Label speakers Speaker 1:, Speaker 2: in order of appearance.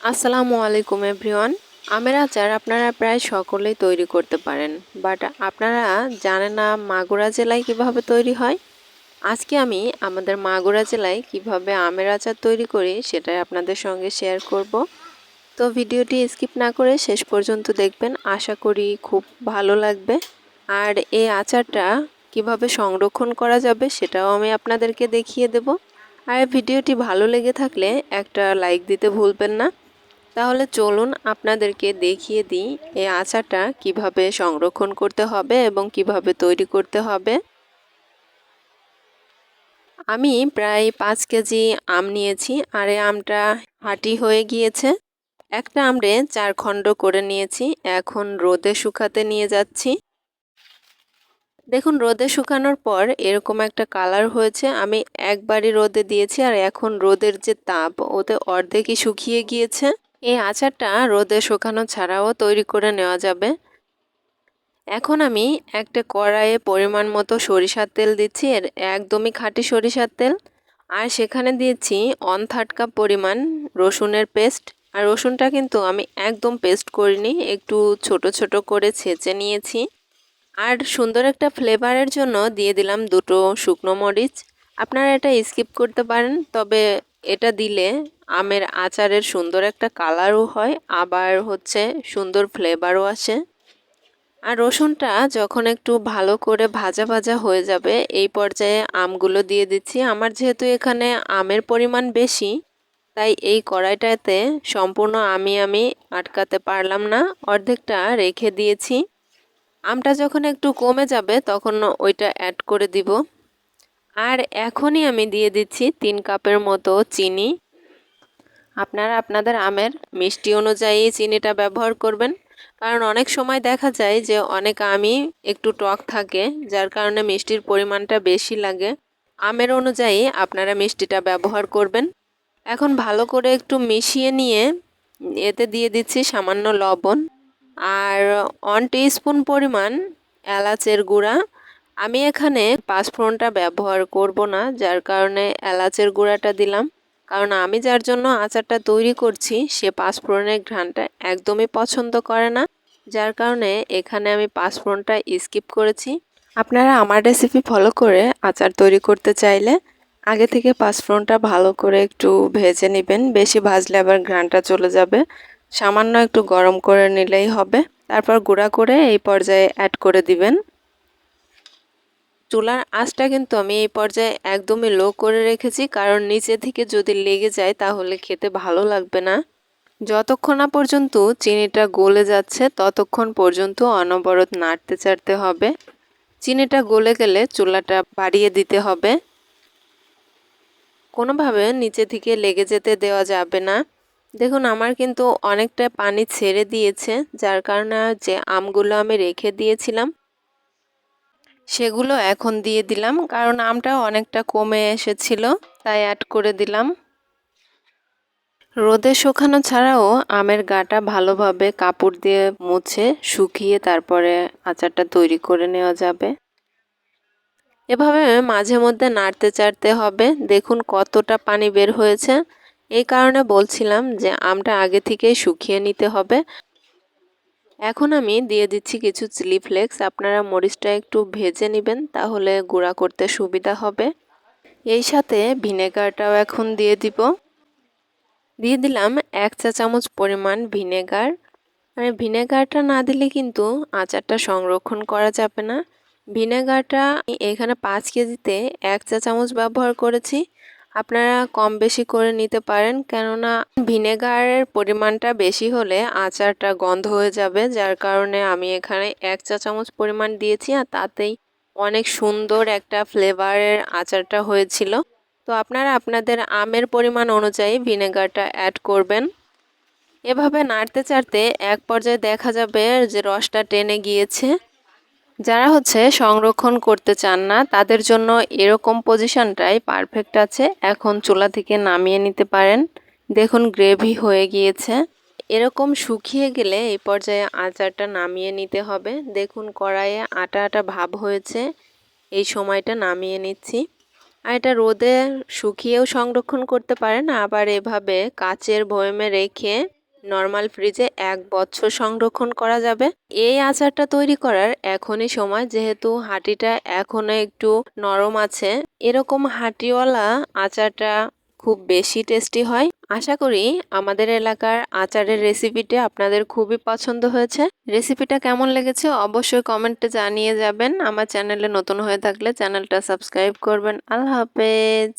Speaker 1: আসসালামু আলাইকুম, এভরিওয়ান। আমের আচার আপনারা প্রায় সকলেই তৈরি করতে পারেন, বাট আপনারা জানেন না মাগুরা জেলায় কীভাবে তৈরি হয়? আজকে আমি আমাদের মাগুরা জেলায় কীভাবে আমের আচার তৈরি করি সেটাই আপনাদের সঙ্গে শেয়ার করব। তো ভিডিওটি স্কিপ না করে শেষ পর্যন্ত দেখবেন, আশা করি খুব ভালো লাগবে। আর এই আচারটা কীভাবে সংরক্ষণ করা যাবে সেটাও আমি আপনাদেরকে দেখিয়ে দেব। আর ভিডিওটি ভালো লেগে থাকলে একটা লাইক দিতে ভুলবেন না। তাহলে চলুন আপনাদেরকে দেখিয়ে দিই এই আচারটা কীভাবে সংরক্ষণ করতে হবে এবং কীভাবে তৈরি করতে হবে। আমি প্রায় পাঁচ কেজি আম নিয়েছি, আর এই আমটা হাঁটি হয়ে গিয়েছে। একটা আমরে চার খণ্ড করে নিয়েছি, এখন রোদে শুকাতে নিয়ে যাচ্ছি। দেখুন, রোদে শুকানোর পর এরকম একটা কালার হয়েছে, আমি একবারই রোদে দিয়েছি, আর এখন রোদের যে তাপ, ওতে অর্ধেকই শুকিয়ে গিয়েছে। এই আচারটা রোদে শুকানো ছাড়াও তৈরি করে নেওয়া যাবে। এখন আমি একটা কড়াইয়ে পরিমাণ মতো সরিষার তেল দিচ্ছি, এর একদমই খাঁটি সরিষার তেল। আর সেখানে দিয়েছি অন থার্ড কাপ পরিমাণ রসুনের পেস্ট আর রসুনটা কিন্তু আমি একদম পেস্ট করিনি, একটু ছোট ছোট করে ছেঁচে নিয়েছি। আর সুন্দর একটা ফ্লেভারের জন্য দিয়ে দিলাম দুটো শুকনো মরিচ। আপনারা এটা স্কিপ করতে পারেন, তবে এটা দিলে আমের আচারের সুন্দর একটা কালারও হয়, আবার হচ্ছে সুন্দর ফ্লেভারও আসে। আর রসুনটা যখন একটু ভালো করে ভাজা ভাজা হয়ে যাবে, এই পর্যায়ে আমগুলো দিয়ে দিচ্ছি। আমার যেহেতু এখানে আমের পরিমাণ বেশি, তাই এই কড়াইটাতে সম্পূর্ণ আমি আমি আটকাতে পারলাম না। অর্ধেকটা রেখে দিয়েছি। আমটা যখন একটু কমে যাবে, তখন ওইটা অ্যাড করে দিব। আর এখনই আমি দিয়ে দিচ্ছি তিন কাপের মতো চিনি। আপনারা আপনাদের আমের মিষ্টি অনুযায়ী চিনিটা ব্যবহার করবেন। কারণ অনেক সময় দেখা যায় যে অনেক আমই একটু টক থাকে, যার কারণে মিষ্টির পরিমাণটা বেশি লাগে। আমের অনুযায়ী আপনারা মিষ্টিটা ব্যবহার করবেন। এখন ভালো করে একটু মিশিয়ে নিয়ে এতে দিয়ে দিচ্ছি সামান্য লবণ। আর ওয়ান স্পুন পরিমাণ এলাচের গুঁড়া। আমি এখানে পাঁচফোড়নটা ব্যবহার করব না, যার কারণে এলাচের গুঁড়াটা দিলাম। কারণ আমি যার জন্য আচারটা তৈরি করছি, সে পাঁচফোড়নের ঘ্রাণটা একদমই পছন্দ করে না। যার কারণে এখানে আমি পাঁচফোড়নটা স্কিপ করেছি। আপনারা আমার রেসিপি ফলো করে আচার তৈরি করতে চাইলে আগে থেকে পাঁচফোড়নটা ভালো করে একটু ভেজে নেবেন। বেশি ভাজলে আবার ঘ্রাণটা চলে যাবে। সামান্য একটু গরম করে নিলেই হবে। তারপর গুঁড়া করে এই পর্যায়ে অ্যাড করে দিবেন। চুলার আঁচটা কিন্তু আমি এই পর্যায়ে একদমই লো করে রেখেছি। কারণ নিচে থেকে যদি লেগে যায় তাহলে খেতে ভালো লাগবে না। যতক্ষণ না পর্যন্ত চিনিটা গলে যাচ্ছে, ততক্ষণ পর্যন্ত অনবরত নাড়তে চাড়তে হবে। চিনিটা গলে গেলে চুলাটা বাড়িয়ে দিতে হবে। কোনোভাবে নিচে থেকে লেগে যেতে দেওয়া যাবে না। দেখুন, আমার কিন্তু অনেকটা পানি ছেড়ে দিয়েছে, যার কারণে যে আমগুলো আমি রেখে দিয়েছিলাম সেগুলো এখন দিয়ে দিলাম, কারণ আমটা অনেকটা কমে এসেছিল, তাই অ্যাড করে দিলাম। রোদে শুকানো ছাড়াও আমের গাটা ভালোভাবে কাপড় দিয়ে মুছে শুকিয়ে তারপরে আচারটা তৈরি করে নেওয়া যাবে। এভাবে মাঝে মধ্যে নাড়তে চাড়তে হবে, দেখুন কতটা পানি বের হয়েছে। এই কারণে বলছিলাম যে আমটা আগে থেকেই শুকিয়ে নিতে হবে এখন আমি দিয়ে দিচ্ছি কিছু চিলি ফ্লেক্স। আপনারা মরিচটা একটু ভেজে নেবেন, তাহলে গুঁড়া করতে সুবিধা হবে। এই সাথে ভিনেগারটাও এখন দিয়ে দিব। দিয়ে দিলাম এক চা চামচ পরিমাণ ভিনেগার। মানে ভিনেগারটা না দিলে কিন্তু আচারটা সংরক্ষণ করা যাবে না। ভিনেগারটা এখানে পাঁচ কেজিতে এক চা চামচ ব্যবহার করেছি। আপনারা কম বেশি করে নিতে পারেন। কেননা ভিনেগারের পরিমাণটা বেশি হলে আচারটা গন্ধ হয়ে যাবে, যার কারণে আমি এখানে এক চা চামচ পরিমাণ দিয়েছি আর তাতেই অনেক সুন্দর একটা ফ্লেভারের আচারটা হয়েছিল। তো আপনারা আপনাদের আমের পরিমাণ অনুযায়ী ভিনেগারটা অ্যাড করবেন। এভাবে নাড়তে চাড়তে এক পর্যায়ে দেখা যাবে যে রসটা টেনে গিয়েছে। যারা হচ্ছে সংরক্ষণ করতে চান না, তাদের জন্য এরকম পজিশনটাই পারফেক্ট আছে। এখন চুলা থেকে নামিয়ে নিতে পারেন। দেখুন গ্রেভি হয়ে গিয়েছে। এরকম শুকিয়ে গেলে এই পর্যায়ে আচারটা নামিয়ে নিতে হবে। দেখুন কড়াইয়ে আটা আটা ভাব হয়েছে। এই সময়টা নামিয়ে নিচ্ছি। আর এটা রোদে শুকিয়েও সংরক্ষণ করতে পারেন। আবার এভাবে কাচের বয়মে রেখে নর্মাল ফ্রিজে এক বছর সংরক্ষণ করা যাবে। এই আচারটা তৈরি করার এখনই সময়, যেহেতু হাঁটিটা এখনও একটু নরম আছে। এরকম হাঁটিওয়ালা আচারটা খুব বেশি টেস্টি হয়। আশা করি আমাদের এলাকার আচারের রেসিপিটা আপনাদের খুবই পছন্দ হয়েছে। রেসিপিটা কেমন লেগেছে অবশ্যই কমেন্টে জানিয়ে যাবেন। আমার চ্যানেলে নতুন হয়ে থাকলে চ্যানেলটা সাবস্ক্রাইব করবেন। আল্লাহ হাফেজ।